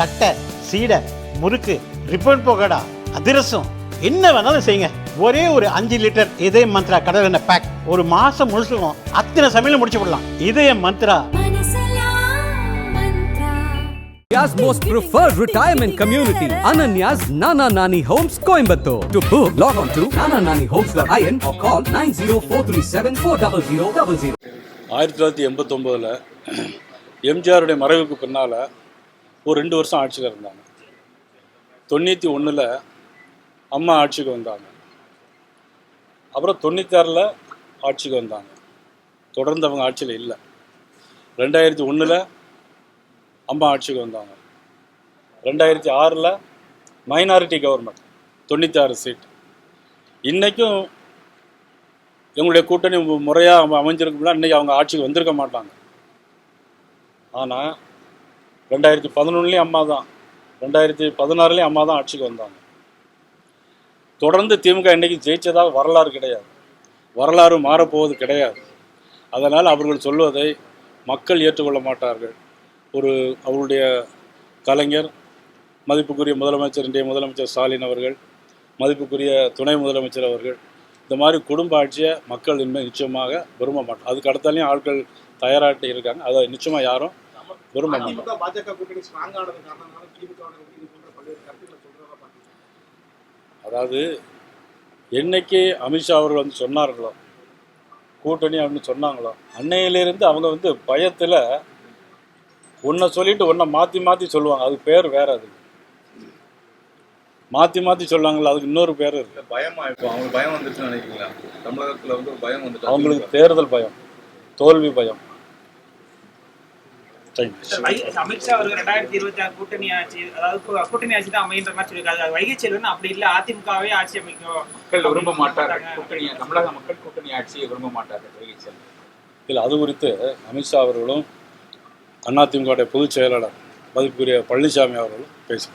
தட்டை சீடை முறுக்கு ரிப்பன் போகடா அதிரசம் என்ன வேணாலும் செய்யுங்க. ஒரே ஒரு அஞ்சு லிட்டர் இதய மந்த்ரா கடல் எண்ணெய் பேக் ஒரு மாசம் முழுசுக்கும் அத்தனை சமையலும் முடிச்சு விடலாம். இதய Mantra. India's most preferred retirement community, Ananya's Nana Nani Homes, Coimbatore. To book, log on to nanananihomes.in or call 90437 ஆயிரத்தி தொள்ளாயிரத்தி எண்பத்தொம்போதில் எம்ஜிஆருடைய மறைவுக்கு பின்னால் ஒரு ரெண்டு வருஷம் ஆட்சியில் இருந்தாங்க. தொண்ணூற்றி ஒன்றில் அம்மா ஆட்சிக்கு வந்தாங்க. அப்புறம் தொண்ணூத்தாறில் ஆட்சிக்கு வந்தாங்க. தொடர்ந்து அவங்க ஆட்சியில் இல்லை. ரெண்டாயிரத்தி ஒன்றில் அம்மா ஆட்சிக்கு வந்தாங்க. ரெண்டாயிரத்தி ஆறில் மைனாரிட்டி கவர்மெண்ட் தொண்ணூத்தாறு சீட் இன்றைக்கும் எங்களுடைய கூட்டணி முறையாக அமைஞ்சிருக்கும்னா இன்றைக்கி அவங்க ஆட்சிக்கு வந்திருக்க மாட்டாங்க. ஆனால் ரெண்டாயிரத்தி பதினொன்றுலேயும் அம்மா தான். ரெண்டாயிரத்தி பதினாறுலேயும் அம்மா தான் ஆட்சிக்கு வந்தாங்க. தொடர்ந்து திமுக இன்றைக்கி ஜெயித்ததாக வரலாறு கிடையாது. வரலாறு மாறப்போவது கிடையாது. அதனால் அவர்கள் சொல்வதை மக்கள் ஏற்றுக்கொள்ள மாட்டார்கள். ஒரு அவருடைய கலைஞர் மதிப்புக்குரிய முதலமைச்சர் இன்றைய முதலமைச்சர் ஸ்டாலின் அவர்கள் மதிப்புக்குரிய துணை முதலமைச்சர் அவர்கள் இந்த மாதிரி குடும்ப ஆட்சியை மக்கள் இனிமேல் நிச்சயமாக விரும்ப மாட்டோம் அதுக்கு அடுத்தாலையும் ஆட்கள் தயாராகிட்டு இருக்காங்க. அதை நிச்சயமாக யாரும் விரும்ப மாட்டோம் அதிமுக பாஜக கூட்டணி ஸ்ட்ராங் ஆனது காரணமாக திமுக இது போன்ற பல்வேறு கருத்துக்களை சொல்றதா பாத்தீங்கன்னா அதாவது என்னைக்கு அமித்ஷா அவர்கள் வந்து சொன்னார்களோ கூட்டணி அப்படின்னு சொன்னாங்களோ அன்னையிலிருந்து அவங்க வந்து பயத்தில் ஒன்றை சொல்லிட்டு ஒன்றை மாற்றி மாற்றி சொல்லுவாங்க. அது பேர் வேற அது. மாற்றி மாற்றி சொல்லுவாங்கல்ல அதுக்கு இன்னொரு பேர் இருக்கு பயமா இப்போ அவங்களுக்கு பயம் வந்துருச்சுன்னு நினைக்கிறீங்களா? தமிழகத்துல வந்து ஒரு பயம் வந்துட்டு அவங்களுக்கு தேர்தல் பயம் தோல்வி பயம். அமித்ஷா அவர்கள் ரெண்டாயிரத்தி இருபத்தி ஆறு கூட்டணி ஆட்சி அதாவது கூட்டணி ஆட்சி தான் அமைன்ற மாதிரி சொல்லியிருக்காரு. வைகை செல்வன் அப்படி இல்ல அதிமுகவே ஆட்சி அமைக்கும். மக்கள் விரும்ப மாட்டார்கள். கூட்டணி தமிழக மக்கள் கூட்டணி ஆட்சியை விரும்ப மாட்டார்கள் வைகை செல்வன் இல்லை அது குறித்து அமித்ஷா அவர்களும் அதிமுகவுடைய பொதுச் செயலாளர் மதிப்புக்குரிய பழனிசாமி அவர்களும் பேசி